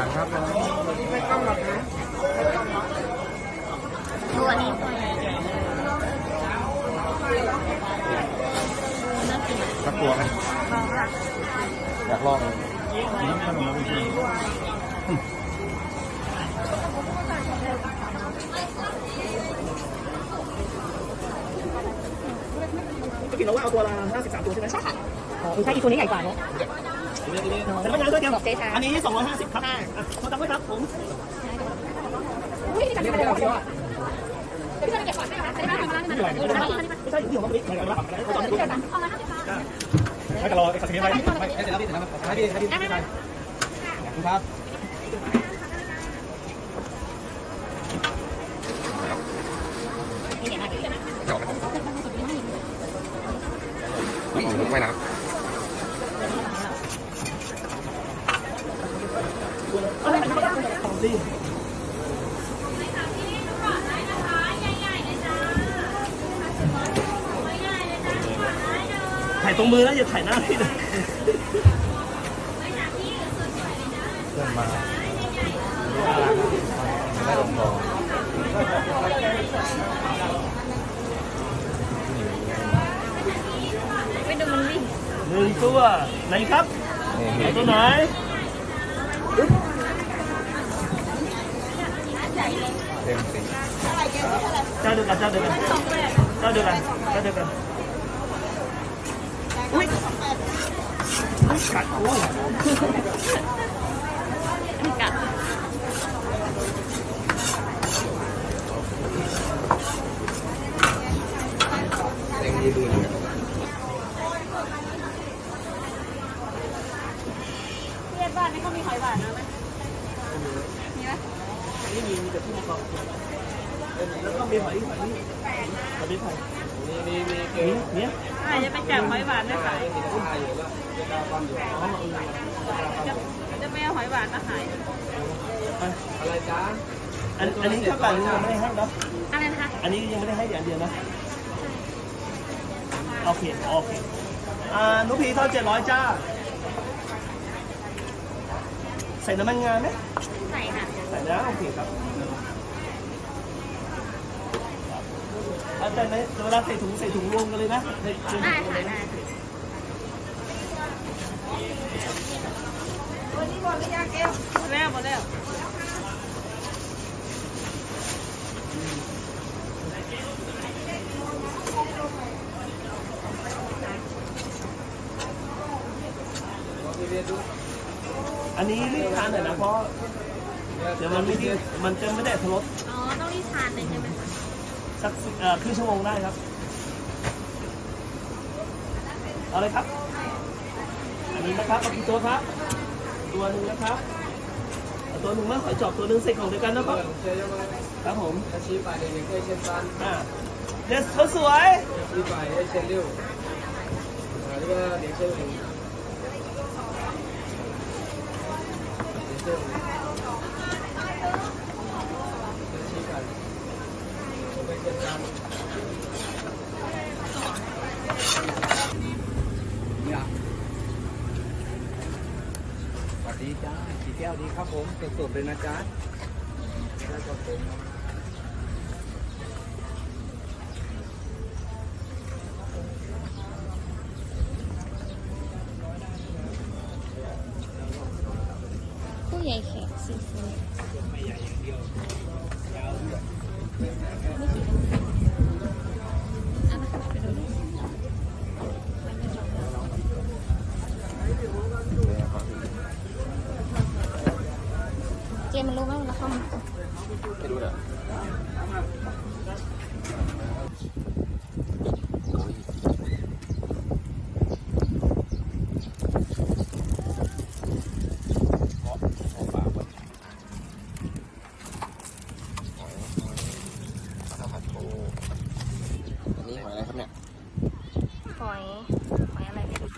านครับดูอันนี้ตัวใหญ่ๆน่ากินสักตัวไหมลองละอยากลองเลยนี่ขนมวิธีพี่เราว่าเอาตัวละ53ตัวใช่ไหมใช่ค่ะใช่อีกตัวนี้ใหญ่กว่าเนาะ แต่ไม่งานด้วยเดียวเจ๊ช้าอันนี้ 250 ครับอะขอตังค์ด้วยครับผมอุ้ยนี่จับได้เลยว่ะพี่จะเก็บก่อนได้ไหมได้ไหมได้ไหมได้ไหมไม่ใช่อยู่ที่ของมันนี่ไหนกันวะเอาตอนนี้พี่จะตังเอามาให้กันรอไอ้ขัดเทียนไปไม่เสร็จแล้วพี่เสร็จแล้วครับให้พี่ให้พี่ให้คุณครับจบไม่นะของ ดีถ่ายตรงมือนะอย่าถ่ายหน้าพี่นะเพื่อนมาได้ลงคอไม่ดูมันวิ่งหนึ่งตัวไหนครับนี่เอาตัวไหน เต็มสีเจ้าเดียวกันเจ้าเดียวกันเจ้าเดียวกันเจ้าเดียวกันอุ้ยกัดอุ้ยกัดเต็มยืน เรียกบ้านนี่เขามีหอยหวานนะไหมมีไหม นี่มีมีแต่มีความแล้วก็มีหอยหอยหอยนี่หอยนี่นี่นี่นี่เนี่ยอาจะไปแจับหอยหวานได้ขายอ๋อจะไม่เอาหอยหวานมาขายอะไรจ้าอันอันนี้ข้าวปั่นยังไม่ได้ให้เนาะอะไรนะคะ อันนี้ยังไม่ได้ให้อย่างเดียวนะโอเคโอเคอ่านุพีเท่าเจ็ดร้อยจ้า ส่น้ำมันงาไหมใส่ค่ะ ใส่นะโอเคครับอาจารย์เนี่ยเวลาใส่ถุงใส่ถุงรวมกันเลยนะใส่ถุงได้ค่ะได้หมดแล้วหมดแล้ว อันนี้รีบทานหน่อยนะเพราะเดี๋ยวมันไม่ได้มันจะไม่ได้ทรสอ๋อ ต้องรีบทานเลยใช่ไหมคะสักสิบเอ่อครึ่งชั่วโมงได้ครับเอาเลยครับ อันนี้นะครับเอากี่ตัวครับ ตัวหนึ่งนะครับเอาตัวหนึ่งมาหอยจอบตัวหนึ่งใส่ของเดียวกันนะครับครับผมชี้ไปเด็กๆให้เช่นสั้นอ่าเด็ดสวยชี้ไปให้เช่นเร็วหรือว่าเด็กเช่นหนึ่งชี้ไปไม่เช่น สวัสดีจ้าสีแก้วดีครับผมสดๆเลยนะจ๊ะแล้วก็ผม เจมันรู้ไหมมันเข้ามาไม่รู้เหรอ